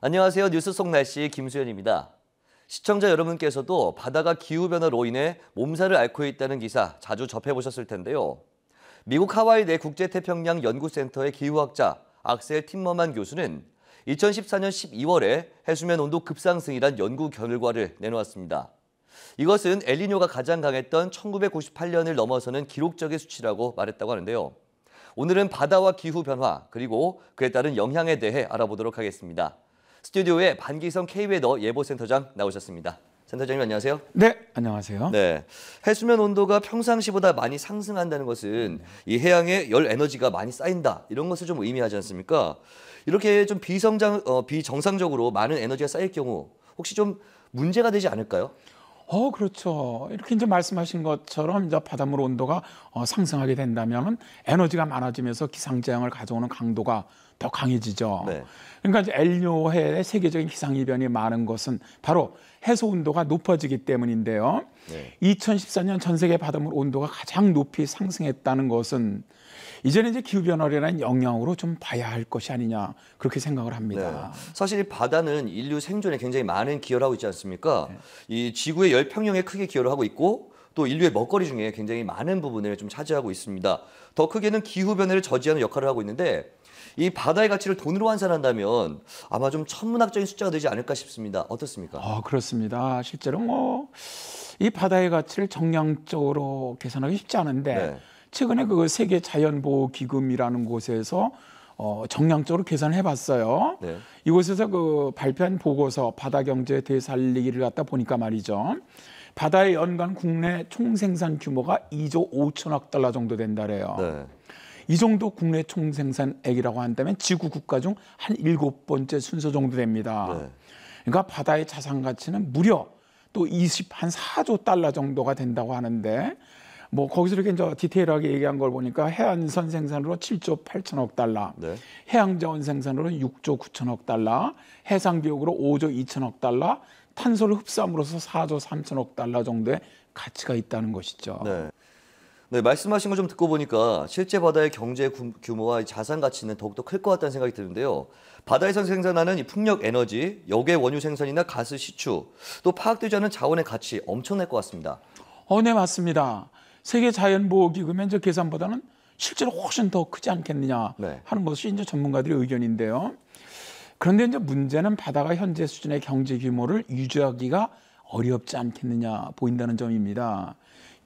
안녕하세요. 뉴스 속 날씨 김수현입니다. 시청자 여러분께서도 바다가 기후변화로 인해 몸살을 앓고 있다는 기사 자주 접해보셨을 텐데요. 미국 하와이 내 국제태평양 연구센터의 기후학자 악셀 팀머만 교수는 2014년 12월에 해수면 온도 급상승이란 연구 결과를 내놓았습니다. 이것은 엘리뇨가 가장 강했던 1998년을 넘어서는 기록적인 수치라고 말했다고 하는데요. 오늘은 바다와 기후 변화 그리고 그에 따른 영향에 대해 알아보도록 하겠습니다. 스튜디오에 반기성 K웨더 예보센터장 나오셨습니다. 센터장님 안녕하세요. 네, 안녕하세요. 네, 해수면 온도가 평상시보다 많이 상승한다는 것은 이 해양에 열 에너지가 많이 쌓인다 이런 것을 좀 의미하지 않습니까? 이렇게 좀 비성장 어, 비정상적으로 많은 에너지가 쌓일 경우 혹시 좀 문제가 되지 않을까요? 어, 그렇죠. 이렇게 이제 말씀하신 것처럼 이제 바닷물 온도가 어, 상승하게 된다면 에너지가 많아지면서 기상재앙을 가져오는 강도가 더 강해지죠. 네. 그러니까 이제 엘뇨해의 세계적인 기상 이변이 많은 것은 바로 해수 온도가 높아지기 때문인데요. 네. 2014년 전 세계 바닷물 온도가 가장 높이 상승했다는 것은 이제는 이제 기후 변화라는 영향으로 좀 봐야 할 것이 아니냐 그렇게 생각을 합니다. 네. 사실 바다는 인류 생존에 굉장히 많은 기여를 하고 있지 않습니까? 이 지구의 열 평형에 크게 기여를 하고 있고 또 인류의 먹거리 중에 굉장히 많은 부분을 좀 차지하고 있습니다. 더 크게는 기후 변화를 저지하는 역할을 하고 있는데 이 바다의 가치를 돈으로 환산한다면 아마 좀 천문학적인 숫자가 되지 않을까 싶습니다. 어떻습니까? 어, 그렇습니다. 실제로 뭐 이 바다의 가치를 정량적으로 계산하기 쉽지 않은데 네. 최근에 그 세계 자연보호 기금이라는 곳에서 어, 정량적으로 계산해 봤어요. 네. 이곳에서 그 발표한 보고서 바다 경제 되살리기를 갖다 보니까 말이죠. 바다의 연간 국내 총생산 규모가 2조 5천억 달러 정도 된다래요. 네. 이 정도 국내 총생산액이라고 한다면 지구 국가 중 한 일곱 번째 순서 정도 됩니다. 네. 그러니까 바다의 자산 가치는 무려 또 20, 한 4조 달러 정도가 된다고 하는데 뭐 거기서 이렇게 이제 디테일하게 얘기한 걸 보니까 해안선 생산으로 7조 8천억 달러, 네. 해양 자원 생산으로 6조 9천억 달러, 해상교육으로 5조 2천억 달러, 탄소를 흡수함으로써 4조 3천억 달러 정도의 가치가 있다는 것이죠. 네. 네, 말씀하신 거 좀 듣고 보니까 실제 바다의 경제 구- 규모와 이 자산 가치는 더욱더 클 것 같다는 생각이 드는데요. 바다에서 생산하는 이 풍력 에너지, 역의 원유 생산이나 가스 시추, 또 파악되지 않은 자원의 가치 엄청날 것 같습니다. 어, 네, 맞습니다. 세계 자연보호기금의 이제 계산보다는 실제로 훨씬 더 크지 않겠느냐 네. 하는 것이 이제 전문가들의 의견인데요. 그런데 이제 문제는 바다가 현재 수준의 경제 규모를 유지하기가 어렵지 않겠느냐 보인다는 점입니다.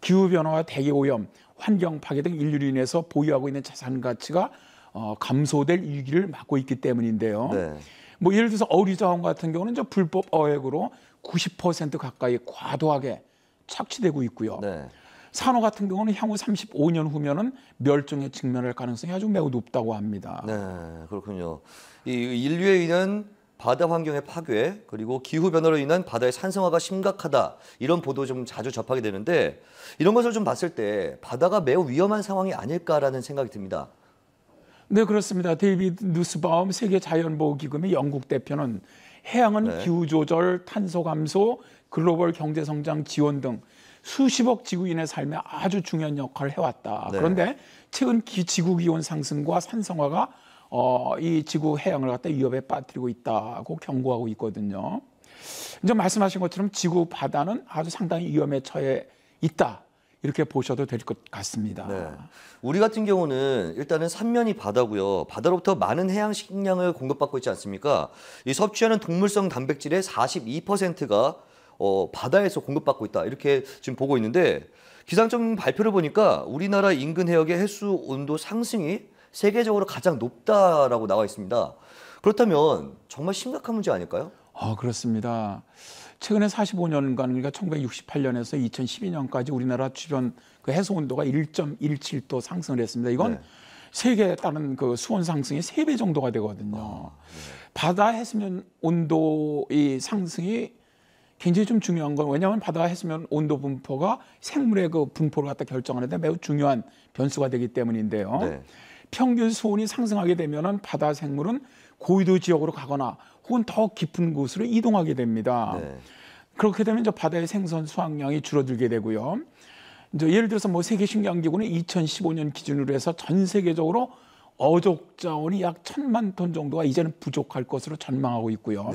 기후 변화와 대기 오염, 환경 파괴 등 인류로 인해서 보유하고 있는 자산 가치가 어, 감소될 위기를 맞고 있기 때문인데요. 네. 뭐 예를 들어서 어리 자원 같은 경우는 이제 불법 어획으로 90% 가까이 과도하게 착취되고 있고요. 네. 산호 같은 경우는 향후 35년 후면은 멸종에 직면할 가능성이 아주 매우 높다고 합니다. 네, 그렇군요. 이 인류에 의한 바다 환경의 파괴 그리고 기후 변화로 인한 바다의 산성화가 심각하다 이런 보도 좀 자주 접하게 되는데 이런 것을 좀 봤을 때 바다가 매우 위험한 상황이 아닐까라는 생각이 듭니다. 네, 그렇습니다. 데이비드 누스바움 세계 자연보호 기금의 영국 대표는 해양은 네. 기후 조절, 탄소 감소, 글로벌 경제 성장 지원 등 수십억 지구인의 삶에 아주 중요한 역할을 해왔다. 네. 그런데 최근 기, 지구 기온 상승과 산성화가 어, 이 지구 해양을 갖다 위협에 빠뜨리고 있다고 경고하고 있거든요. 이제 말씀하신 것처럼 지구 바다는 아주 상당히 위험에 처해 있다. 이렇게 보셔도 될 것 같습니다. 네. 우리 같은 경우는 일단은 삼면이 바다고요. 바다로부터 많은 해양 식량을 공급받고 있지 않습니까? 이 섭취하는 동물성 단백질의 42%가 어, 바다에서 공급받고 있다. 이렇게 지금 보고 있는데 기상청 발표를 보니까 우리나라 인근 해역의 해수 온도 상승이 세계적으로 가장 높다라고 나와 있습니다. 그렇다면 정말 심각한 문제 아닐까요? 아, 그렇습니다. 최근에 45년간 그러니까 1968년에서 2012년까지 우리나라 주변 그 해수 온도가 1.17도 상승을 했습니다. 이건 네. 세계에 따른 그 수온 상승이 세 배 정도가 되거든요. 바다 해수면 온도 이 상승이 굉장히 좀 중요한 건 왜냐하면 바다 해수면 온도 분포가 생물의 그 분포를 갖다 결정하는데 매우 중요한 변수가 되기 때문인데요. 네. 평균 수온이 상승하게 되면은 바다 생물은 고위도 지역으로 가거나 혹은 더 깊은 곳으로 이동하게 됩니다. 네. 그렇게 되면 이제 바다의 생선 수확량이 줄어들게 되고요. 이제 예를 들어서 뭐 세계 식량기구는 2015년 기준으로 해서 전 세계적으로 어족 자원이 약 천만 톤 정도가 이제는 부족할 것으로 전망하고 있고요.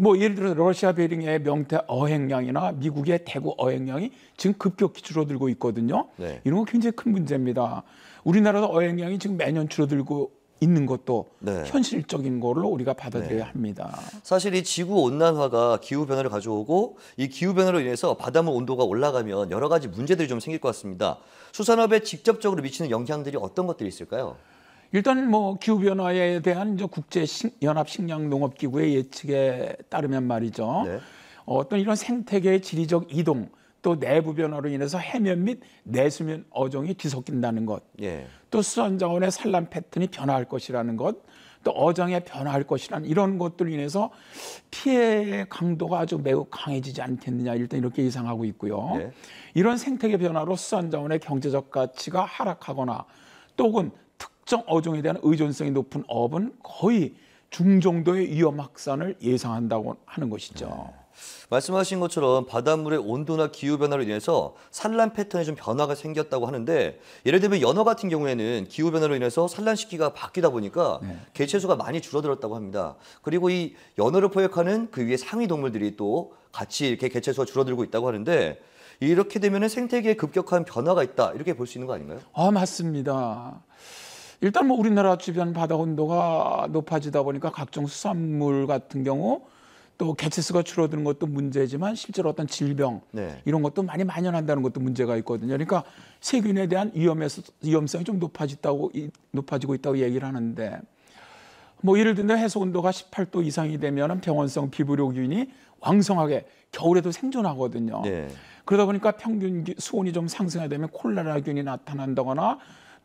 뭐 예를 들어 러시아 베링의 명태 어획량이나 미국의 대구 어획량이 지금 급격히 줄어들고 있거든요. 네. 이런 거 굉장히 큰 문제입니다. 우리나라도 어획량이 지금 매년 줄어들고 있는 것도 네. 현실적인 걸로 우리가 받아들여야 합니다. 사실 이 지구 온난화가 기후 변화를 가져오고 이 기후 변화로 인해서 바닷물 온도가 올라가면 여러 가지 문제들이 좀 생길 것 같습니다. 수산업에 직접적으로 미치는 영향들이 어떤 것들이 있을까요? 일단 뭐 기후 변화에 대한 이제 국제 식- 연합 식량 농업 기구의 예측에 따르면 말이죠. 네. 어떤 이런 생태계의 지리적 이동 또 내부 변화로 인해서 해면 및 내수면 어종이 뒤섞인다는 것, 예. 또 수산 자원의 산란 패턴이 변화할 것이라는 것, 또 어장에 변화할 것이라는 이런 것들로 인해서 피해 강도가 아주 매우 강해지지 않겠느냐 일단 이렇게 예상하고 있고요. 네. 이런 생태계 변화로 수산 자원의 경제적 가치가 하락하거나 또 혹은 특정 어종에 대한 의존성이 높은 업은 거의 중정도의 위험 확산을 예상한다고 하는 것이죠. 말씀하신 것처럼 바닷물의 온도나 기후 변화로 인해서 산란 패턴에 좀 변화가 생겼다고 하는데 예를 들면 연어 같은 경우에는 기후 변화로 인해서 산란 시기가 바뀌다 보니까 개체수가 많이 줄어들었다고 합니다. 그리고 이 연어를 포획하는 그 위에 상위 동물들이 또 같이 이렇게 개체수가 줄어들고 있다고 하는데 이렇게 되면 생태계에 급격한 변화가 있다 이렇게 볼 수 있는 거 아닌가요? 아 맞습니다. 일단 뭐 우리나라 주변 바다 온도가 높아지다 보니까 각종 수산물 같은 경우 또 개체수가 줄어드는 것도 문제지만 실제로 어떤 질병 네. 이런 것도 많이 만연한다는 것도 문제가 있거든요. 그러니까 세균에 대한 위험에서 위험성이 좀 높아졌다고 이- 높아지고 있다고 얘기를 하는데 뭐 예를 들면 해수 온도가 18도 이상이 되면 병원성 비브로균이 왕성하게 겨울에도 생존하거든요. 네. 그러다 보니까 평균 기- 수온이 좀 상승하게 되면 콜레라균이 나타난다거나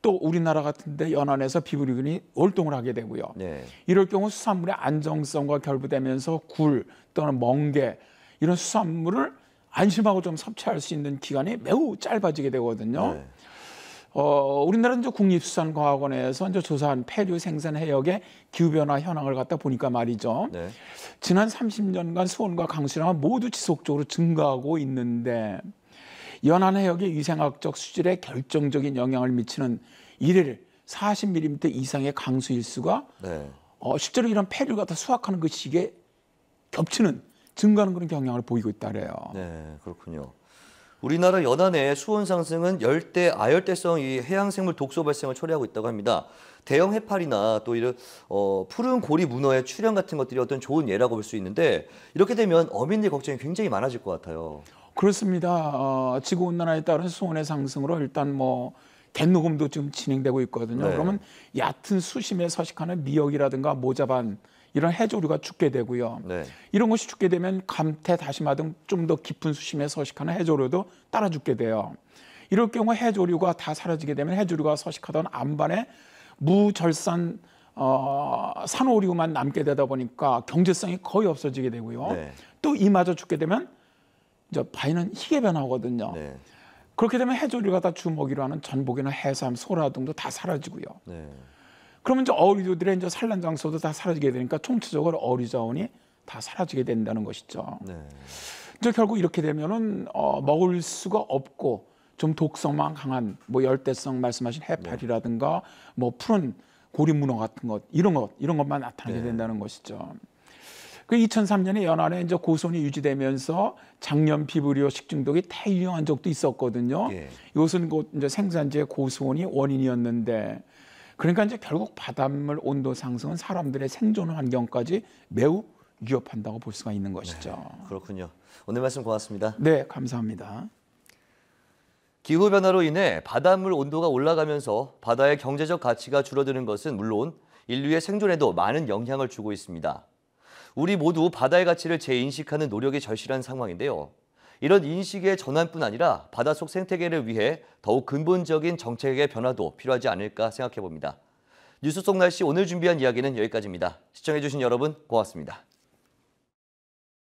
또 우리나라 같은데 연안에서 비브리균이 월동을 하게 되고요. 네. 이럴 경우 수산물의 안정성과 결부되면서 굴 또는 멍게 이런 수산물을 안심하고 좀 섭취할 수 있는 기간이 매우 짧아지게 되거든요. 네. 어, 우리나라 이제 국립수산과학원에서 이제 조사한 폐류 생산 해역의 기후 변화 현황을 갖다 보니까 말이죠. 네. 지난 30년간 수온과 강수량은 모두 지속적으로 증가하고 있는데 연안 해역의 위생학적 수질에 결정적인 영향을 미치는 일일 40mm 이상의 강수 일수가 네. 어, 실제로 이런 폐류를 갖다 수확하는 그 시기에 겹치는 증가하는 그런 경향을 보이고 있다래요. 네, 그렇군요. 우리나라 연안의 수온 상승은 열대 아열대성 이 해양 생물 독소 발생을 초래하고 있다고 합니다. 대형 해파리나 또 이런 어, 푸른 고리 문어의 출현 같은 것들이 어떤 좋은 예라고 볼 수 있는데 이렇게 되면 어민들 걱정이 굉장히 많아질 것 같아요. 그렇습니다. 어, 지구 온난화에 따른 수온의 상승으로 일단 뭐 갯녹음도 지금 진행되고 있거든요. 네. 그러면 얕은 수심에 서식하는 미역이라든가 모자반 이런 해조류가 죽게 되고요. 네. 이런 것이 죽게 되면 감태, 다시마 등 좀 더 깊은 수심에 서식하는 해조류도 따라 죽게 돼요. 이럴 경우 해조류가 다 사라지게 되면 해조류가 서식하던 안반에 무절산 어, 산호류만 남게 되다 보니까 경제성이 거의 없어지게 되고요. 네. 또 이마저 죽게 되면 이제 바위는 희게 변하거든요. 네. 그렇게 되면 해조류 가 다 주먹이로 하는 전복이나 해삼, 소라 등도 다 사라지고요. 네. 그러면 이제 어류들의 이제 산란 장소도 다 사라지게 되니까 총체적으로 어류 자원이 다 사라지게 된다는 것이죠. 네. 이제 결국 이렇게 되면은 어, 먹을 수가 없고 좀 독성만 강한 뭐 열대성 말씀하신 해파리라든가 뭐 푸른 고리 문어 같은 것 이런 것 이런 것만 나타나게 된다는 것이죠. 그 2003년에 연안에 이제 고손이 유지되면서 장염 비브리오 식중독이 대유행한 적도 있었거든요. 예. 이것은 곧 이제 생산지의 고수온이 원인이었는데 그러니까 이제 결국 바닷물 온도 상승은 사람들의 생존 환경까지 매우 위협한다고 볼 수가 있는 것이죠. 그렇군요. 오늘 말씀 고맙습니다. 네, 감사합니다. 기후 변화로 인해 바닷물 온도가 올라가면서 바다의 경제적 가치가 줄어드는 것은 물론 인류의 생존에도 많은 영향을 주고 있습니다. 우리 모두 바다의 가치를 재인식하는 노력이 절실한 상황인데요. 이런 인식의 전환뿐 아니라 바닷속 생태계를 위해 더욱 근본적인 정책의 변화도 필요하지 않을까 생각해 봅니다. 뉴스 속 날씨 오늘 준비한 이야기는 여기까지입니다. 시청해주신 여러분 고맙습니다.